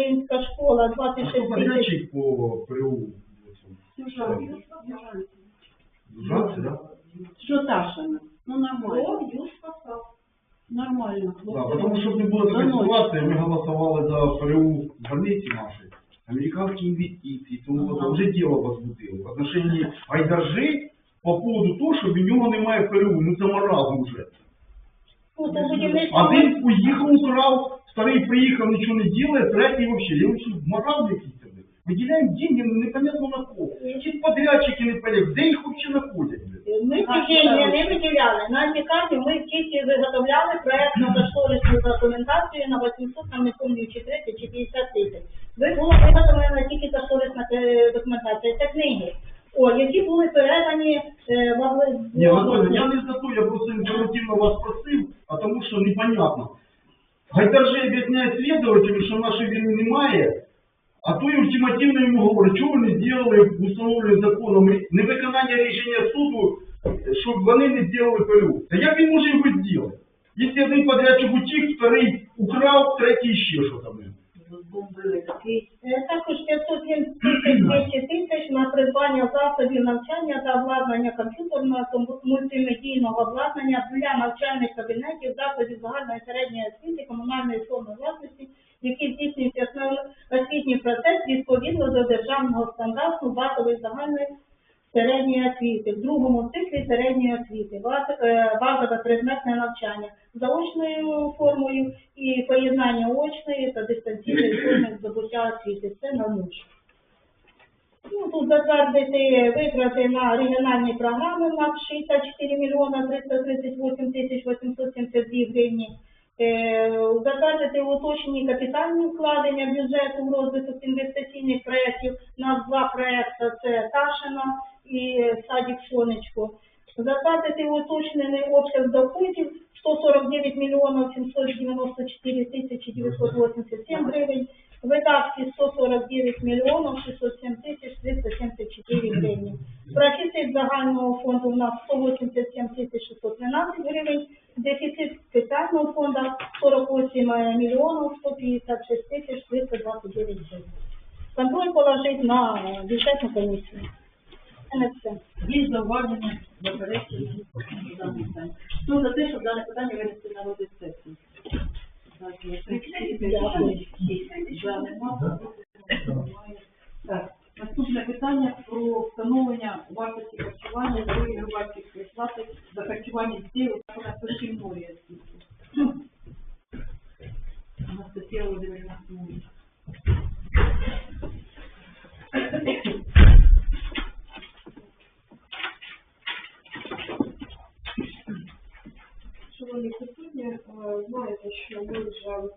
українська школа, 26 тисяч. Подрядчик по ПРУ. Да? Що Ташина? Ну нормально. Нормально. Да, потому что не было такой ситуации, мы голосовали за ПРУ в больнице нашей, американские инвестиции, то Ага. вже дело возбудило. В отношении Айдаржи по поводу того, що в нього немає ПРУ, ну це маразм уже. Ну, це будівництво. А він уїхав, украв, старий приїхав, нічого не делає, третій вообще. Я вообще це. блин. Виділяємо деньги, ну непонятно на кого. Чи подрядчики не понятно, де їх вообще знаходять? блин? Ми ці деньги не виділяли. На лікарню ми тільки виготовляли проєктну кошторисну документацію на 800, там не пам'ятаю, чи 30, чи 50 тисяч. Ви була виготовлена тільки кошторисна е, документація, це книги. О, які були передані е, в Авли- Ні, Анатолій, я не за то, я просто інформативно вас просив, а тому що непонятно. Гайдаржи объясняет следователю, что нашей вины немає, а той ультимативно йому говорить, что ви не зробили установленим законом невиконання рішення суду, щоб вони не зробили ПЛУ. Та як він може його зробити? Якщо один подрядчик утік, вторий украв, третій ще що там. Бомбили великий. Е, Також 500 тисяч 200 тисяч на придбання засобів навчання та обладнання комп'ютерного та мультимедійного обладнання для навчальних кабінетів, закладів загальної середньої освіти, комунальної форми власності, які здійснюють освітній процес відповідно до державного стандарту базової загальної середньої освіти, в другому циклі середньої освіти, е, базове предметне навчання заочною формою і поєднання очної та дистанційної форми здобуття освіти. Це на нуль. Ну, тут затвердити витрати на регіональні програми на 64 мільйона 338 тисяч 872 гривні. Е, Затвердити уточнені капітальні вкладення бюджету в розвиток інвестиційних проєктів. У нас два проєкти – це Ташино і Садік Сонечко. Затвердити уточнений обсяг доходів 149 мільйонів 794 тисячі 987 гривень. Видатки 149 мільйонів 607 тисяч 374 гривні. Профіцит загального фонду у нас 187 тисяч 613 гривень. Дефіцит спеціального фонду 48 мільйонів 156 тисяч 329 гривень. Контроль положить на бюджетну комісію. Це. Є зауваження, заперечення, запитання. Хто за те, щоб дане питання винести на розгляд сесії? Так, наступне питання про встановлення вартості харчування за громадських плати за харчування дітей у закладах дошкільної освіти. Анастасія Володимирівна. Шановні присутні, е, знаєте, що ми вже е,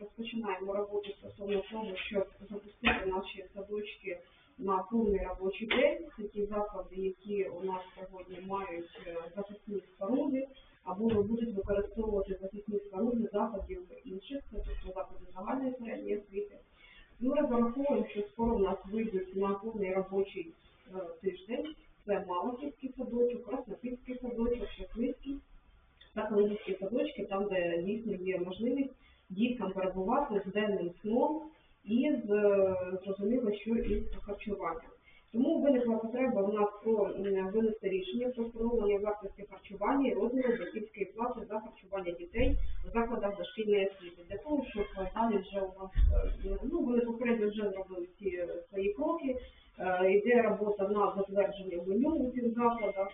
розпочинаємо роботу стосовно того, щоб запустити наші садочки на повний робочий день. Це ті заклади, які у нас сьогодні мають е, захисні споруди, або будуть використовувати захисні споруди закладів інших, тобто закладів загальної середньої освіти. Ми розраховуємо, що скоро у нас вийдуть на повний робочий е, тиждень. Це Малахівський садочок, Краснопільський садочок, колодівські садочки, там, де дійсно є можливість діткам перебувати з денним сном і з е, зрозуміло, що із харчуванням. Тому виникла потреба в нас про винести рішення про встановлення вартості харчування і розміру батьківської плати за харчування дітей в закладах дошкільної освіти. Для того, щоб е, далі вже у нас е, ну вони попередньо вже зробили всі е, свої кроки. Е, Йде робота на затвердження меню у цих закладах.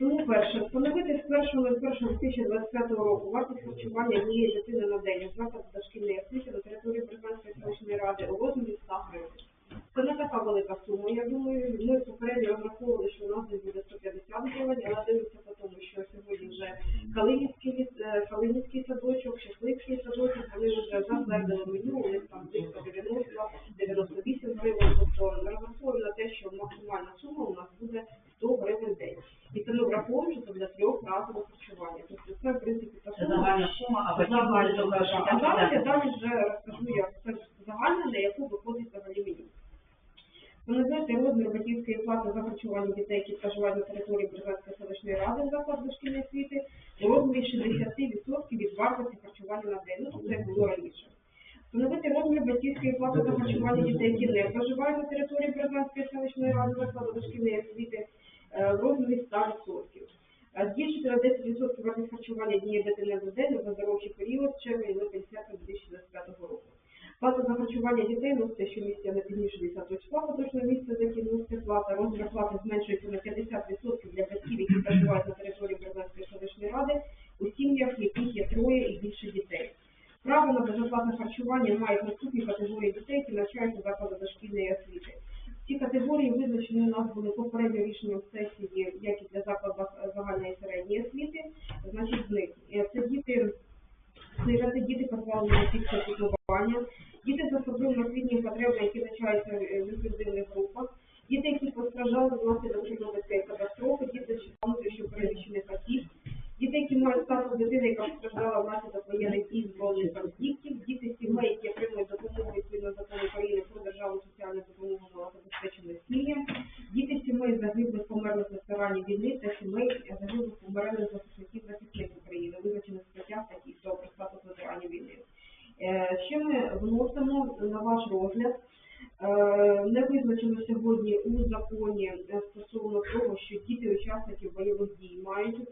Тому перше, встановити з 1.01.2025 року вартість харчування однієї дитини на день у закладі дошкільної освіти на території Британської селищної ради у розмірі 100 гривень. Це не така велика сума, я думаю. Ми попередньо розраховували, що у нас десь буде 150 гривень, але дивимося по тому, що сьогодні вже Калинівський, ліс- е, Калинівський садочок, Щасливський садочок, вони вже затвердили меню, у них там близько 90-98 гривень. Тобто розраховуємо на те, що максимальна сума у нас буде 100 гривень в день. І це ми враховуємо, що це для трьох разового харчування. Тобто це, в принципі, та Це сума. а потім да. залишити. А зараз я далі вже розкажу, як це загальна, на яку виходить взагалі меню. Встановити розмір батьківської плати за харчування дітей, які проживають на території Березанської селищної ради в закладах дошкільної освіти у розмірі 60% від вартості харчування на день. Ну, це було раніше. Встановити розмір батьківської плати за харчування дітей, які не проживають на території Березанської селищної ради закладу дошкільної освіти е, в розмірі 100%. Збільшити на 10% вартість харчування однієї дитини за день за здоровчий період з червня-липень серпня 2025 року. Плата за харчування дітей носиться щомісяця на пізніше 10 числа поточного місяця, за яким носиться плата. Розмір плати зменшується на 50% для батьків, які проживають на території Березанської селищної ради у сім'ях, яких є троє і більше дітей. Право на безоплатне харчування мають наступні категорії дітей, які навчаються закладах дошкільної освіти. Ці категорії визначені у нас були попередньо рішенням сесії, як і для закладів загальної і середньої освіти. Значить, з них е, це діти сироти, діти позбавлені батьківського піклування, діти з особливими освітніми потребами, які навчаються е, в інклюзивних групах, діти, які постраждали внаслідок чорнобильської катастрофи, діти з внутрішньо переміщених осіб, діти, які мають статус дитини, яка постраждала внаслідок воєнних дій збройних конфліктів, діти сімей, які отримують допомогу відповідно закону України про державну соціальну допомогу малозабезпеченим сім'ям, діти сімей загиблих померлих ветеранів війни та сімей загиблих померлих захисників захисників України, визначених в статтях таких до про статус ветеранів війни. Е, Ще ми вносимо на ваш розгляд Е, Не визначено сьогодні у законі е, стосовно того, що діти учасників бойових дій мають е,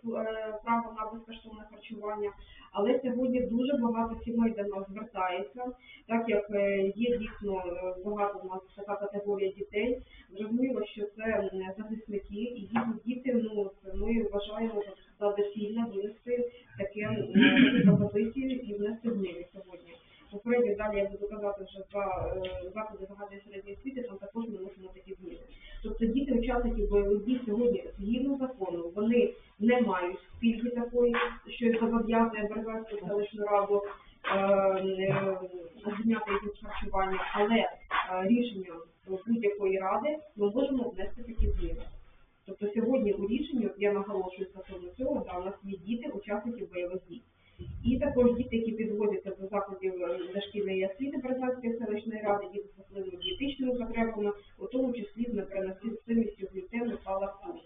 право на безкоштовне харчування, але сьогодні дуже багато сімей до нас звертається, так як е, є дійсно е, багато у нас така категорія дітей. Зрозуміло, що це м, захисники, і дійсно діти, ну це ми вважаємо за доцільне винести таке м, таку пропозицію і внести зміни сьогодні. Попередньо далі я буду казати вже за е, заклади загальної середньої освіти, там також ми вносимо такі зміни. Тобто діти учасників бойових дій сьогодні згідно закону, вони не мають пільги такої, що зобов'язує Березанську селищну раду е, е, їх від харчування, але е, рішенням будь-якої ради ми можемо внести такі зміни. Тобто сьогодні у рішенні, от я наголошую стосовно цього, да, у нас є діти, учасників бойових дій. І також діти, які підводяться до закладів е, дошкільної освіти Березанської селищної ради, діти з особливими дієтичними потребами, у тому числі з непереносимістю глютену та лактози.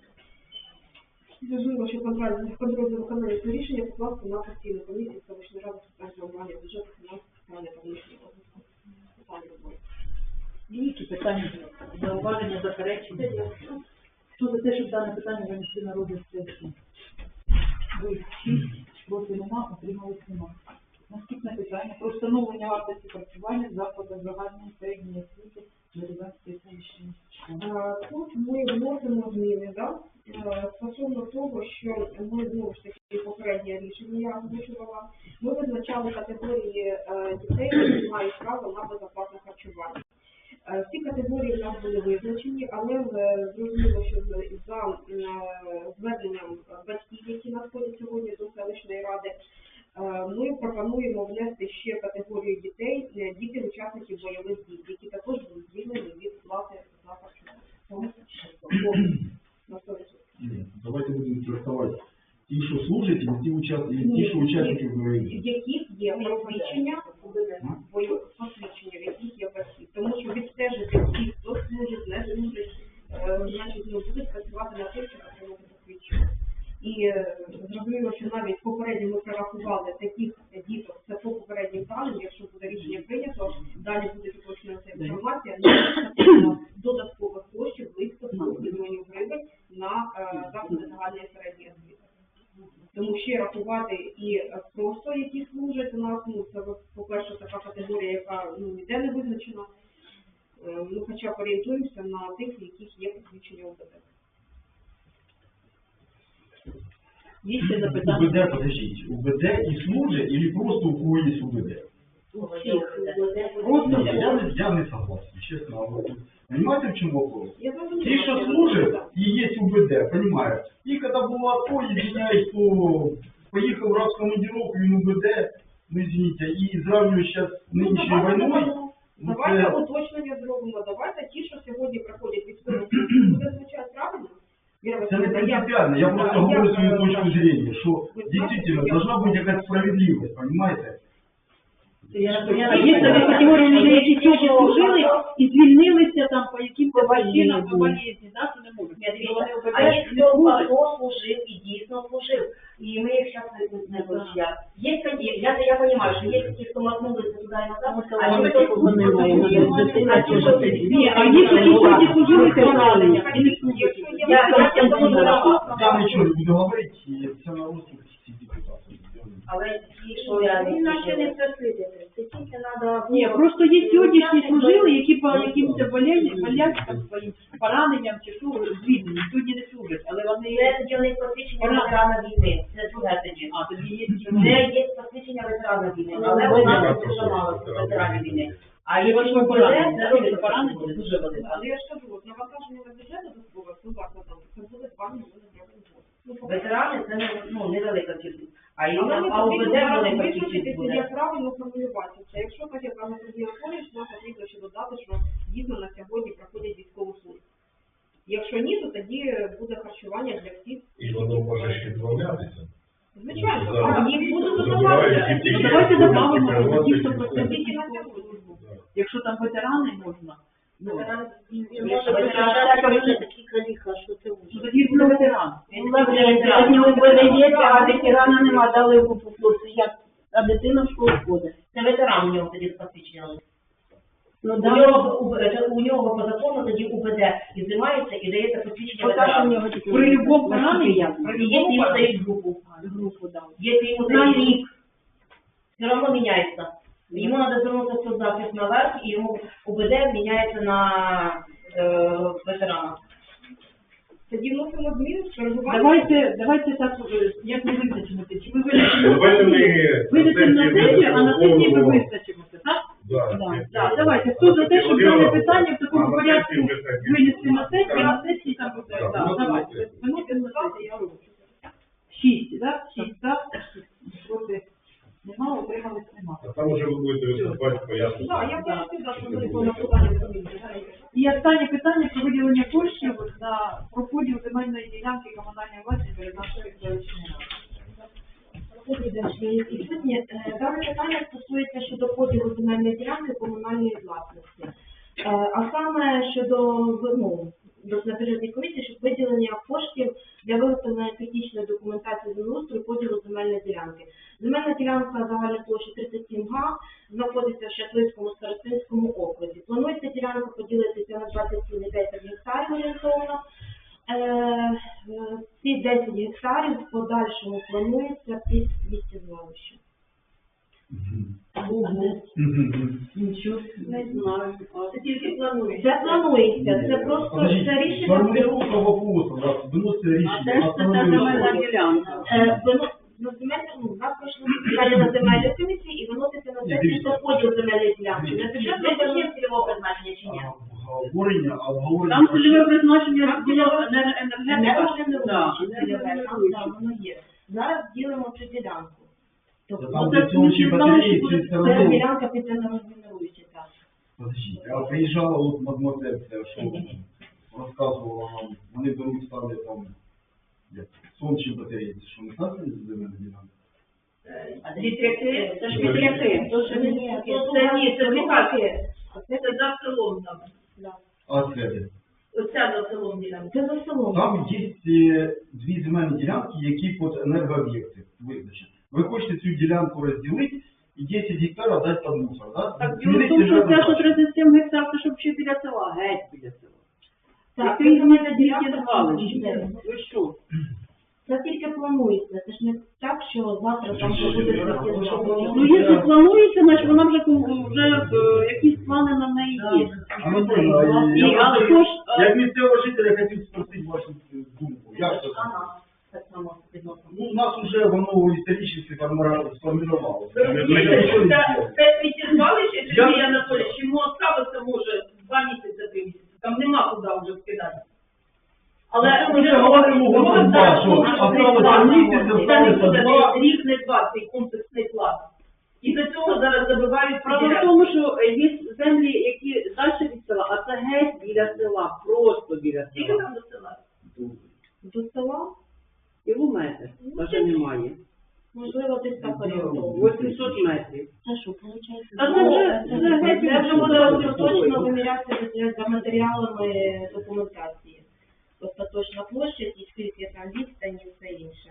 Зрозуміло, що контроль, контроль за виконанням цього рішення покласти на постійну комісію селищної ради з питань формування бюджету фінансів та економічного розвитку. Питання роботи. Є які питання, зауваження, заперечення? Хто за те, щоб дане питання винесли на розгляд сесії? Ви шість, проти нема, утримались нема. Наступне питання про встановлення вартості харчування в закладах загальної середньої освіти Березанської селищної Тут ми вносимо зміни, да? Е, стосовно того, що ми знову ж таки попереднє рішення я озвучувала, ми визначали категорії е, дітей, які мають право на безоплатне харчування. Е, Ці категорії в нас були визначені, але е, зрозуміло, що за е, зверненням батьків, які надходять сьогодні до селищної ради, ми пропонуємо внести ще категорію дітей, діти учасників бойових дій, які також будуть звільнені від плати за харчування. Повністю. На 100%. Ні, Давайте будемо трактувати ті, що служать, і ті, що учасники бойових дій. яких є посвідчення, бою- посвідчення, в яких є батьки. Тому що відстежити всіх, хто служить, не служить, е, значить, ну, будуть працювати на тих, що отримати посвідчення. І е, зрозуміло, що навіть попередньо ми прорахували таких діток, це по попереднім даним, якщо буде рішення прийнято, далі буде уточнена ця інформація, на додаткових коштів близько 2 мільйонів гривень на е, заклади загальної середньої освіти. Тому ще рахувати і е, просто які служать у нас, ну це по-перше така категорія, яка ну ніде не визначена. Е, Ну, хоча б орієнтуємося на тих, в яких є посвідчення ОБД. Є ще запитання? УБД, подождіть, УБД і служать, или просто у кого є УБД? Просто я, не- я не согласен, честно. говорю. Понимаете, в чем вопрос? Я зрозуміла, Те, что що- служат, и есть УБД, понимаю. И когда было АТО, извиняюсь, то поехал раз в командировку и УБД, ну извините, и сравниваю сейчас Ну, нынешней давайте, войной, ну, давайте це- уточнення зробимо. Давайте ті, що сьогодні проходять військову службу, буде звучати правильно? Віра это не Васильівна, я- принципиально, я просто Да, говорю я, свою е, точку так. зрения, что Вы действительно знаете, я- должна быть какая-то справедливость, понимаете? А є такі категорії людей, які сьогодні служили і звільнилися там по яким-то причинам по болезні, да, то не можуть. Я І вони дивіться, ОБД а є не хто служать. хто служив і дійсно служив. І ми їх зараз не, не вивчаємо. Є такі, я, я розумію, що є такі, хто мотнулися туди туди і назад. А А ми ті, хто не маємо, служили, як вони дитина, а ті, що чи служили, Ні, а є такі, що ті служили поранення, і не служать. Я- я- я тому сказала. Я нічого не буду говорити, і це на розсуд всіх депутатів. Але ті, що я не наче не просити, це тільки треба... Ні, просто є сьогоднішні служили, які по якимось болячкам своїм пораненням чи що звільнені, сьогодні не служать, але вони Це ділить посвідчення ветерана війни, це друге тоді. а тоді є Це є посвідчення ветерана війни, але у нас дуже мало ветеранів війни. А Але якщо важко поранення, це це поранення дуже велике. Але я ж кажу, от навантаження на бюджет додаткове по закладам, це буде 2 мільйони гривень. Ну, ветерани це ну, невелика кількість. А Але а кількість визначитися, буде. як правильно формулювати це. Якщо так, як каже Сергій Анатолійович, нам потрібно ще додати, що дійсно на сьогодні проходять військову службу. Якщо ні, то тоді буде харчування для всіх. І воно може ще відмовлятися. Звичайно, а їх будуть додавати. давайте додамо ті, хто Тільки на сьогодні. Якщо там ветерани можна, ну, Може бути, такі каліха, що це ну вже. тоді буде ветеран. А ветерана нема, дали в хлопці, як, а дитина в школу ходить. Це ветеран у нього тоді посвідчення. Ну, У да. у, це у нього по закону тоді УБД і знімається і дається посвідчення нього При любому пораненні, якщо йому дають групу, групу дали. якщо йому дають рік, все одно міняється. Йому треба звернутися в соцзахист наверх, і йому УБД міняється на е, ветерана. Тоді вносимо зміни чергування. Давайте, давайте так, е, як ми? Чи ми визначимо? Давайте ми Визначимо на сесію, а на сесії ми повного- так? Да, Так, так, давайте. Хто за те, щоб дане питання в такому А на порядку винести на сесію, на сесії там буде, Так, ну, давайте. ну, Виносимо на сесію, я роблю. Шість, так? Шість, так? Проти нема, утримались нема. А там уже ви будете виступати, пояснити. Так, я поясню, да, що ми по накладанню комісії. І останнє питання про виділення коштів на проподіл земельної ділянки комунальної власності перед нашою. Добрий присутні. Е, Дане питання стосується щодо поділу земельної ділянки комунальної власності. Е, А саме щодо ну, до на комісії, щоб виділення коштів для виготовлення технічної документації землеустрою поділу земельної ділянки. Земельна ділянка загальна площа 37 га, знаходиться в Щасливському старостинському окрузі. Планується ділянка поділитися на 20,10 гектарів орієнтовно. Е, Ці 10 гектарів в подальшому планується під сміттєзвалище. Нічого не знаю. Це тільки планується. Це планується, це просто це рішення. Формулировка вопроса, да, выносится А де ж це земельна ділянка? Воно- ну, у нас пройшло питання на земельній комісії і виноситься на сесію про поділ земельної ділянки. На бюджет визначення цільового призначення чи ні? Обговорення, а обговорення... Там цільове призначення цільове- енергетика. Там воно є. Зараз ділимо цю ділянку. Тобто це ділянка під енергогенеруюче, так. Подождите, а приїжджала от це що розказувала нам, вони беруть, ставлять там як, сонячні батареї, це що не так земельна ділянка? А вітряки? Це ж вітряки. То, ні, Це ні, це вітряки. Це за селом там. А це де? Оця за селом ділянка. Це за селом. Там є е, дві земельні ділянки, які під енергооб'єкти визначені. Ви хочете цю ділянку розділити і 10 гектарів дати під мусор, так? Так, діло в тому, що це, що 37 гектар, це щоб ще біля села, геть біля села. Так, це земельна ділянка. звалище. Ви що? Це тільки планується. Це ж не так, що завтра там вже буде працювати. Ну, якщо планується, значить вона вже, вже е, якісь плани на неї є. Ну, І, я але ж, е, Як місцевого жителя хотів спросити вашу думку. Як це? Ага, так само відносно. Ну, у нас уже воно історично сформировалося. сформировалося. Це Ми нічого не зробили. Це сміттєзвалище, Сергій Анатолійович, йому оставиться може два місяці. Там нема куди вже скидати. Але ми вже говоримо Це не буде рік, не два, цей комплексний план. І до цього зараз забивають Справа в тому, що є землі, які далі від села, а це геть біля села, просто біля Скільки села. там до села? До села, Кілометр, навіть немає. Можливо, десь так орієнтовно. 800 метрів. Це що, виходить? Та це вже- це вже Це вже буде остаточно вимірятися за матеріалами документації. Остаточна площа, і скільки там відстань і все інше.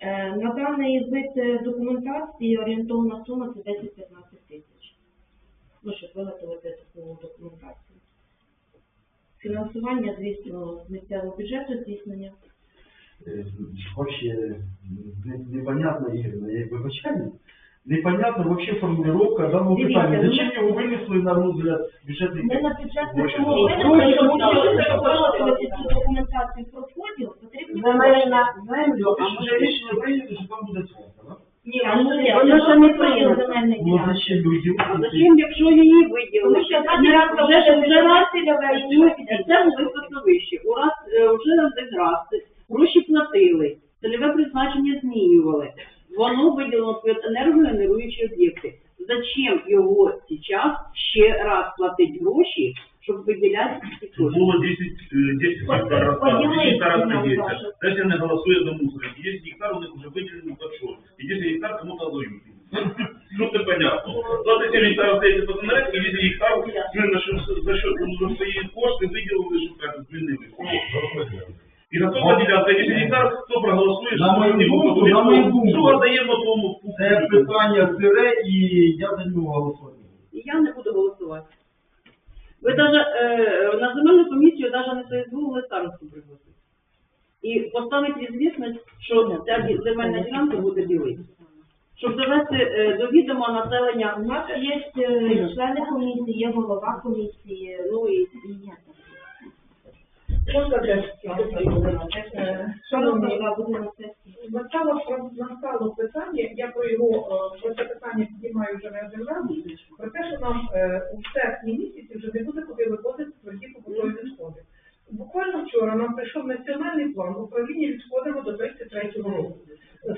Е, На даний вид е, документації орієнтовна сума це 10-15 тисяч. ну, щоб виготовити таку документацію. Фінансування, звісно, з місцевого бюджету здійснення. Е, Вообще непонятно, Ігор, я вибачаю. Непонятно вообще формулировка даного Дивіться, питання. ну, Зачем його винесли на розгляд бюджетних Ми на бюджетному Гроші. тому винесли, тому що ви запровадили цю документацію про поділ, потрібні Земельна землю, Ну, а а вже може рішення прийнято, що там буде свалка, да? Ні, А ну, ні, воно ще не прийнято. земельний Ну, ділянки. зачем люди? А зачем, якщо її виділили? Тому що та ділянка вже вже вже раз вже це були кладовище. У раз е, вже один раз гроші платили, цільове призначення змінювали. Воно виділено під енергогенеруючі об'єкти. Зачем його зараз ще раз платити гроші, щоб виділяти ці кошти? Було 10, е, 10 гектар розстав, 10 гектар. Далі не голосує за мусор. 10 гектар у них вже виділено под що. І 10 гектар кому-то дають. Ну, це понятно. 27 гектар остається под енергетику, і 10 гектар ми на що, за що ну, за свої кошти виділили, що так, звільнили. І на тому ділянка 10 гектар, хто проголосує, На мою не думку, буде, на мою думку. що даємо тому Це питання сире, і я за нього голосую. І я не буду голосувати. Ви даже е, на земельну комісію навіть не соізволили старосту пригласити. І поставити звісність, що ця ді- земельна ділянка буде ділитися. Щоб довести е, до відома населення, У нас є е, члени комісії, є голова комісії, ну і Можна теж Шановні, настало, настало питання, я про його, е, про це питання піднімаю вже не один раз, про те, що нам е, у серпні місяці вже не буде куди вивозити тверді побутові відходи. Буквально вчора нам прийшов національний план управління відходами до 33 року.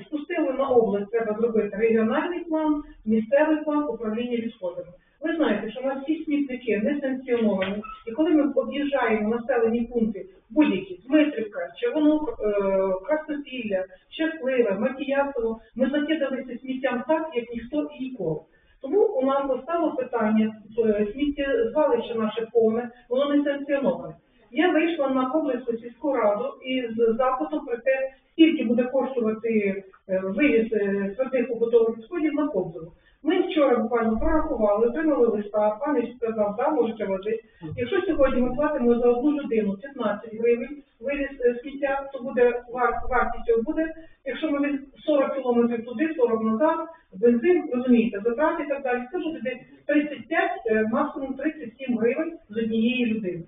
Спустили на область, треба зробити регіональний план, місцевий план управління відходами. Ви знаєте, що у нас всі смітники не санкціоновані, і коли ми об'їжджаємо населені пункти будь-які, Дмитрівка, Червонок, е, Краснопілля, Щасливе, Матіясово, ми закидалися сміттям так, як ніхто і ніколи. Тому у нас постало питання, е, сміттєзвалище наше повне, воно не санкціоноване. Я вийшла на Коблинську сільську раду із запитом про те, скільки буде коштувати е, вивіз твердих побутових відходів на Кобзово. Ми вчора буквально прорахували, отримали листа, пан сказав, да, можете возити. Якщо сьогодні ми платимо за одну людину 15 гривень, вивіз е, сміття, то буде вар- вартість цього буде, якщо ми від 40 кілометрів туди, 40 назад, бензин, розумієте, затрати і так далі, це буде десь 35, е, максимум 37 гривень з однієї людини.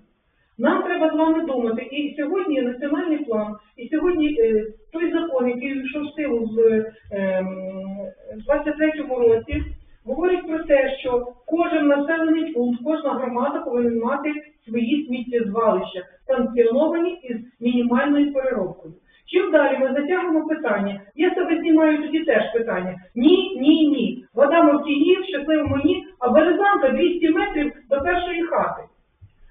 Нам треба з вами думати. І сьогодні національний план, і сьогодні 23-му говорить про те, що кожен населений пункт, кожна громада повинен мати свої сміттєзвалища, санкціоновані із мінімальною переробкою. Чим далі ми затягнемо питання? Я себе знімаю тоді теж питання. Ні, ні, ні. Вода Мовтіїв, щасливому ні, а березанка 200 метрів до першої хати.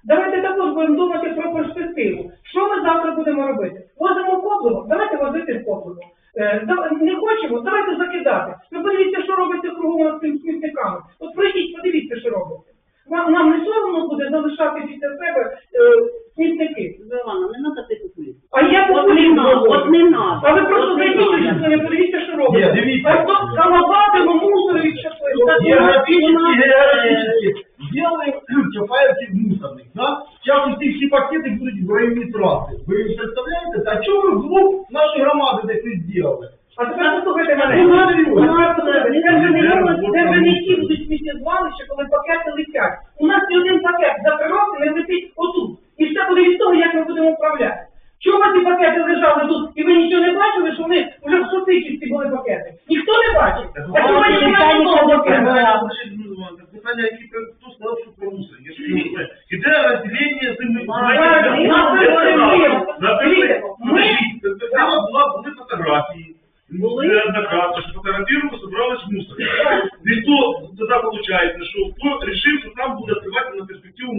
Давайте також будемо думати про перспективу. Що ми завтра будемо робити? Возимо коблово, давайте возити в коблово. Е, да- не хочемо, давайте закидати. Ви подивіться, що робиться кругом з цими смітниками. От пройдіть, подивіться, що робиться. Нам, нам не соромно буде залишати після себе е, смітники. Івана, не треба ти популіст. А я От не популізм надо, говорю. от не надо. А ви просто От не зайдіть у надо. щасливе, подивіться, що робиться. Ні, дивіться. А то колобатимо мусор від щасливого. Географически, географически. Делаем Чапаевки мусорных, да? Сейчас эти все пакеты будут в районе трассы. Вы представляете? А что вы вглубь нашей громады так не сделали? А тепер послухайте мене. Ну, ну, У нас ну, е, ну, це вже не ну, мова, ну, це вже не ну, ті будуть сміттєзвалища, коли пакети летять. У нас ні один пакет за три роки не летить отут. І все буде від того, як ми будемо управляти. Чому ці пакети лежали тут, і ви нічого не бачили, що вони вже в Сосичівці були пакети? Ніхто не бачив. А. Питання, які хто сказав, що про мусор. Не знаю. Іде розділення землі. Ми- була, були фотографії. Були? Що фотографировали, собрались мусор. Ніхто тоді виходить, що хто рішив, що там буде тривати на перспективу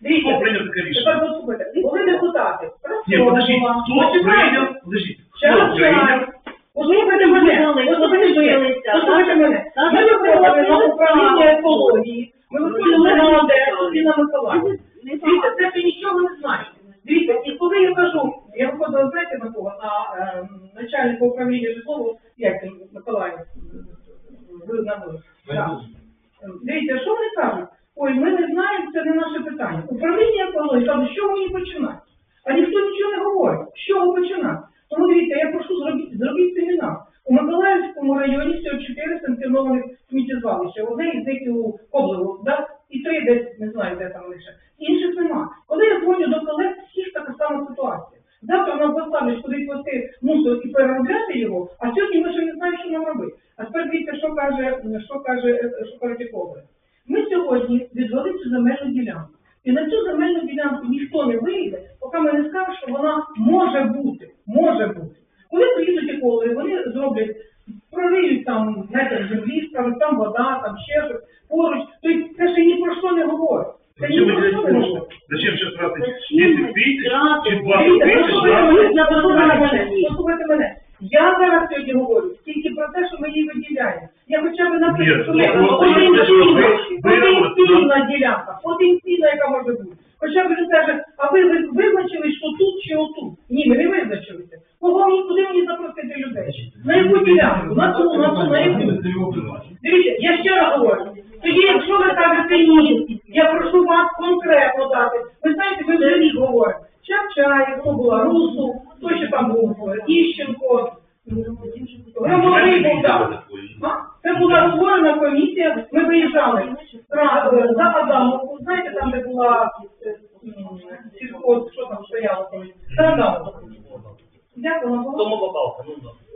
мусорні. Дивіться, Хто прийняв таке рішення? Послухайте, були депутати. Ні, подождіть, хто прийняв, подождіть, Час, хто прийняв? Послухайте мене, послухайте мене, послухайте мене. Ми виходили на управління екології, ми виходили на Одесу і на Миколаїв. Не Дивіться, це ще нічого не значить. Дивіться, і коли я кажу, я виходила, знаєте, на кого? На е, начальника управління житлового, як він, Миколаїв, ви на ви. Так. Дивіться, що вони кажуть? питання. Управління екології каже, з чого мені починати? А ніхто нічого не говорить. З чого починати? Тому дивіться, я прошу зробіть, зробіть семінар. У Миколаївському районі всього чотири санкціонованих сміттєзвалища. Одне із них у Коблево, да? і три десь, не знаю, де там лише. Інших нема. Коли я дзвоню до колег, всіх така сама ситуація. Завтра нам поставлять кудись вести мусор і переробляти його, а сьогодні ми ще не знаємо, що нам робити. А тепер дивіться, що каже, що каже, е, що каже екологи. Ми сьогодні відвели цю земельну ділянку. І на цю земельну ділянку ніхто не вийде, поки ми не скажемо, що вона може бути. Може бути. Коли приїдуть екологи, вони зроблять, прориють там метр землі, скажуть, там вода, там ще щось, поруч. Тобто це ще ні про що не говорить. Це ні Зачем про вы що не делаете говорить. Зачем сейчас тратить Зачем 10 тысяч, тратить? чи 20 Дивіться, тысяч? послухайте на- мене, послухайте мене, Ні. послухайте мене. Я зараз сьогодні говорю тільки про те, що ми її виділяємо. Я хоча б Ні, наприклад, ну, що просто потенційна, ви- ви- ви- потенційна ділянка, потенційна, яка може бути. Хоча б він каже, а ви ви- визначили, що тут чи отут? Ні, ми не визначилися. Кого куди мені запросити людей? На яку ділянку? На ту, на ту, на яку? Дивіться, я ще раз говорю. Тоді, якщо ви кажете ні, я прошу вас конкретно дати. Ви знаєте, ви вже рік говорите. Чапчаєв, хто була, Русу, хто ще там був, Іщенко, Громовий був, так. Це була створена комісія, ми виїжджали е, за Адамовку, знаєте, там, де була е, сільхоз, що там стояло колись? За Адамовку. Як вона була?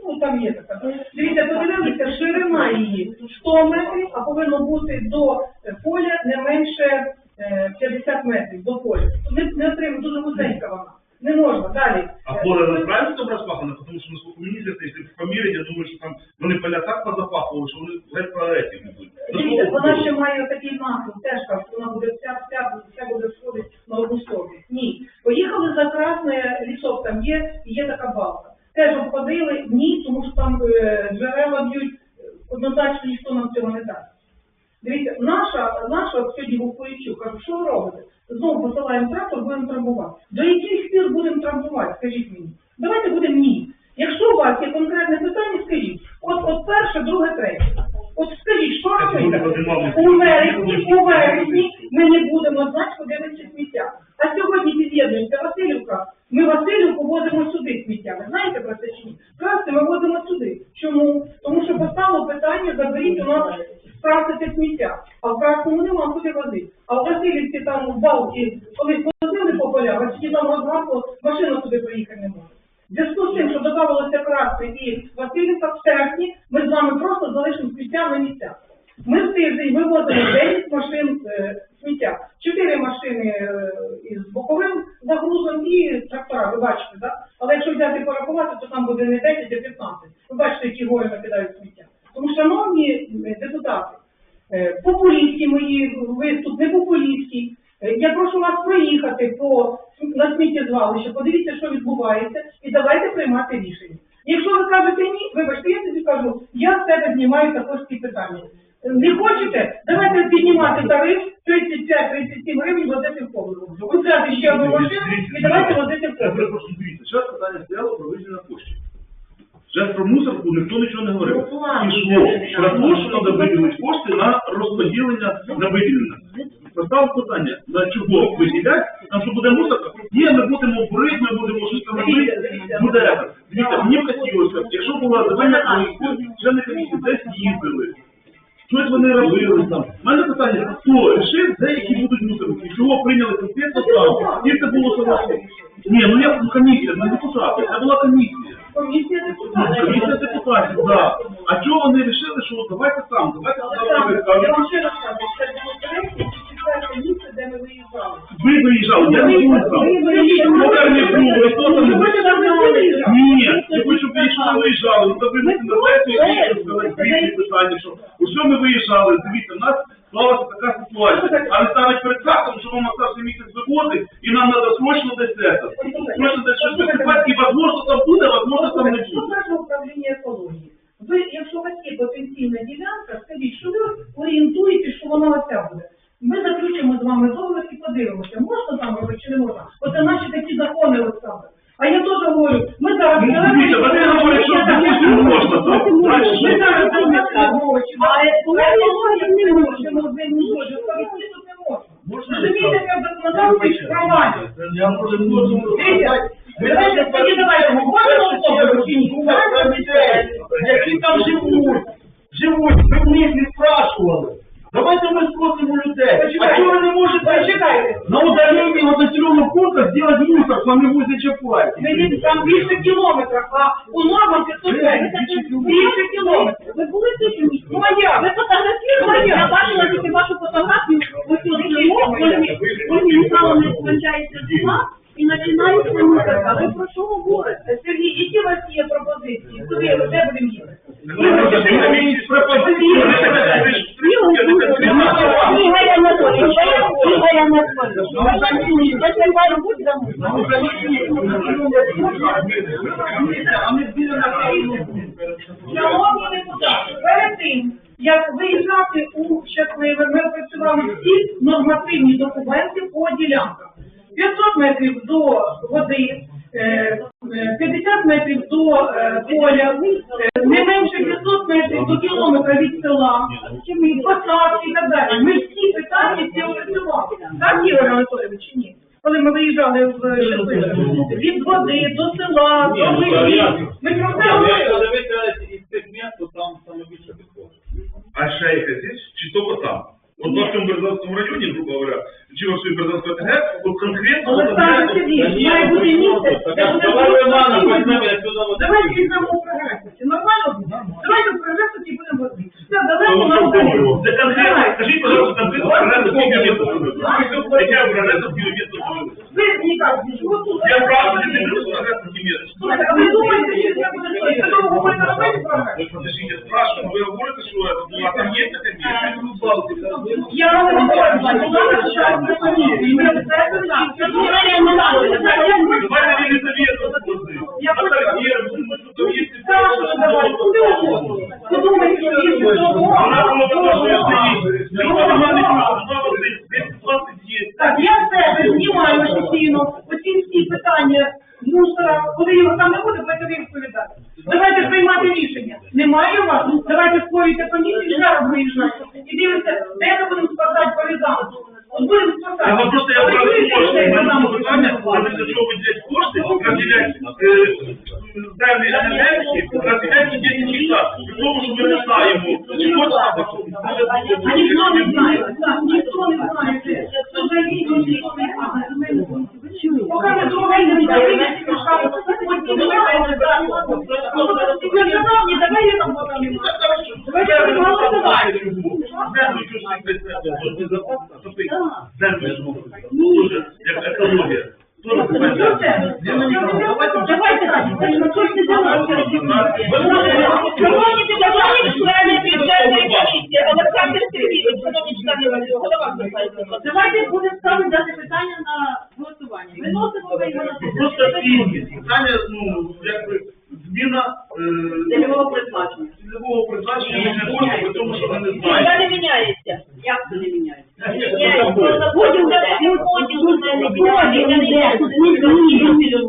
Ну, там є така. Дивіться, подивилися, ширина її 100 метрів, а повинно бути до е, поля не менше е, 50 метрів до поля. Не, не дуже вузенька вона. Не можна. Далі. А Е, поле правильно там? Потому что, насколько мне известно, если померить, я думаю, что там вони поля так позапахували, що вони геть про эти будуть. Дивіться, вона ще має такий нахил, теж так, що вона буде вся, вся, вся буде сходити на одну сторону. Ні. Поїхали за Красне лісок, там є, і є така балка. Теж обходили, ні, тому що там е, джерела б'ють, однозначно ніхто нам цього не дасть. Дивіться, наша, наша от сьогодні був Поїчук, кажу, що ви робите? Знову посилаємо трактор, будемо трамбувати. До яких пір будемо трамбувати, скажіть мені? Давайте будемо ні. Якщо у вас є конкретне питання, скажіть. От, от перше, друге, третє. От скажіть, що робити? У вересні, у вересні ми не будемо знати, куди вести сміття. А сьогодні під'єднується Васильівка, ми Васильівку возимо сюди сміття. Ви знаєте про це чи ні? Красти ми возимо сюди. Чому? Тому що постало питання, заберіть у нас красити сміття. А в Красному нема куди возити. А в Васильівці там в Балті, колись возили по полях, а тоді там розгасло, машина туди приїхати не може. В зв'язку з тим, що додавалося красти і Васильівка в серпні, ми з вами просто залишимо сміття на місцях. Ми в тиждень вивозимо 9 машин е, сміття. Чотири машини е, із боковим загрузом і трактора, ви бачите, так? Але якщо взяти і порахувати, то там буде не 10, а 15. Ви бачите, які гори накидають сміття. Тому, шановні е, депутати, е, популістські мої виступ, не популістський. Е, Я прошу вас проїхати по на сміттєзвалище, подивіться, що відбувається, і давайте приймати рішення. Якщо ви кажете ні, вибачте, я тоді кажу, я з себе знімаю також ці питання. Е, Не хочете? Давайте піднімати тариф 35-37 гривень возити в Ковливу. Взяти ще одну машину і давайте возити в Я Ковливу. перепрошую, дивіться, зараз питання стояло про виділення коштів. Зараз про мусорку ніхто нічого не говорив. Ну. Пішло про те, що треба виділити кошти на розподілення, на виділення. Постав питання, на чого виділять, там що буде мусорка? Ні, ми будемо бурити, ми будемо щось там робити, буде. Дивіться, мені хотілося, якщо була земельна комісія, члени комісії десь їздили, щось вони робили там. У мене питання, хто рішив, де які будуть мусорки, чого прийняли конкретно там, і це було согласно. Ні, ну я комісія, не депутати, це була комісія. Комісія депутатів. Комісія депутатів, так. А чого вони вирішили, що давайте там, давайте там. я вам ще раз кажу, це було третє місце, де ми виїжджали. Ви виїжджали, я не був там. Ви виїжджали. Хто там не ви хто там не був? Ви там не виїжджали. Ні, я хочу, щоб ви ви виїжджали, ну ви на сесію і сказали дві питання, що усе ми виїжджали, дивіться, в нас склалася така ситуація. А не ставить перед фактом, що вам остався місяць виходить, і нам треба срочно десь це. Срочно десь щось висипати, і возможно там буде, возможно там не Що буде. каже управління екології? Ви, якщо у вас є потенційна ділянка, скажіть, що ви орієнтуєте, що вона оця буде. Ми заключимо з вами договір і подивимося, можна там робити чи не можна. Оце наші такі закони, Олександр. А я теж говорю, ми зараз... Ну, дивіться, вони говорять, що допустим можна, то далі Ми що? зараз гроші, А екологія не можемо, ви не можете, тут не можна. Можна розумієте, як законодавство провалює. Я може можу Дивіться, ви знаєте, тоді давайте говоримо особливо чи ні? які там живуть, живуть, ми в них не спрашували. Давайте ми спросимо людей. А чого ви не можете Почекайте. на удалении от населенных пунктов сделать мусор, Чапаевки? Ми там більше кілометрів, а у 500 метрів. Більше кілометрів. Ви були тут у місті? Моя. Ви фотографували? Я бачила тільки вашу фотографію, цю село, Ольга Михайловна скончається з ума і починається мусорка. Ви про що говорите? Сергій, які у вас є пропозиції? Куди, де будемо їхати? Шановні депутати, перед тим, як виїжджати у щасливе, ми опрацювали всі нормативні документи по ділянках. 500 метрів до води, 50 метрів до е, поля, е, не менше 500 метрів до кілометра від села, посадки і так далі. Ми всі питання ці опрацювали. Так, Ігор Анатолійович, чи ні? Коли ми виїжджали в. Від води до села, до вихід. Ми про це говорили. цих міст, там саме більше підходить. А шейка здесь, чи только там? Вот во всем Березанском районе, грубо говоря, чи всей Березанской ОТГ, вот конкретно... Олександр Сергійович, має бути місце, де буде Давай Романа, візьмемо отсюда води. Давайте візьмемо у прогресу. Нормально буде? Давайте в прогресу і будемо возити. Все, далеко нам далі. Це конкретно, скажіть, пожалуйста, конкретно программу сколько место было? Какая программа місто место было? Ви мені кажете, що ви тут... Я правда не беру программу сколько место. Слухайте, а ви думаєте, що я буду стоїти? Ви того говорите робити прогресу? Подождите, спрашиваю, вы говорите, что это, ну, а там есть такая место? Я вам не говорю, що ви зараз на комісії. Ми все знаємо. Це дуже реально. Давайте не советую. Я хочу... Саша, давай, куди угодно. Ви думаєте, що є що Шановні депутати, члени бюджетної комісії, Олександр Сергійович, шановні члени, голова звертається. Давайте будемо ставити дати питання на голосування. Виносимо ви його на Просто пільги. Питання, ну, якби, зміна е, цільового призначення. цільового призначення ми не можемо, тому, що ми не Вона знаємо. не міняється. Як це не міняється? Поділ де? Поділ де? Поділ де? Поділ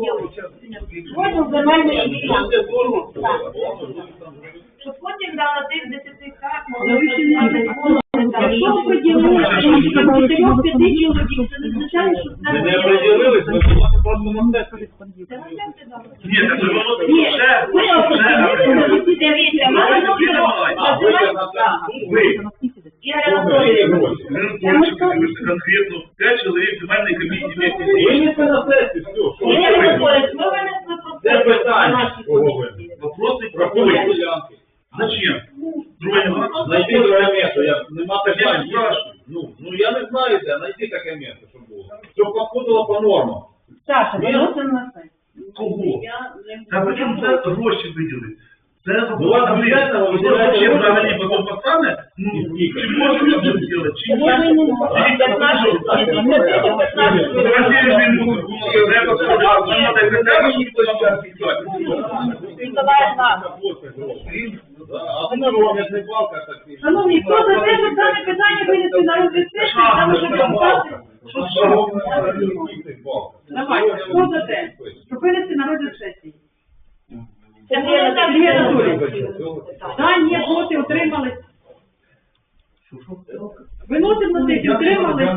Ділянки. Зачем? Друге не Знайти друге місце, я, нема питань. не спрашиваю. Ну, ну я не знаю де, знайти таке місце, щоб було. Щоб походило по нормам. Саша, виносимо на сайт. Кого? Та при чому це гроші виділити. Це Ну, Чи гроші. взагалі потім постане? Ну, чи можна це зробити, чи ні? Може, і не можна. 15 15 Розділити мусор, ну, треба це робити. Ну, так не треба, щоб хтось там підписати. А по нормам, не балка, так. Шановні, хто за те, щоб дане питання винести на розгляд сесії, там вже депутати, що? Давай, хто за те, щоб винести на розгляд сесії? Так, Анатолійович. Да, ні, проти, отримали. Виносимо на сесію, утримались.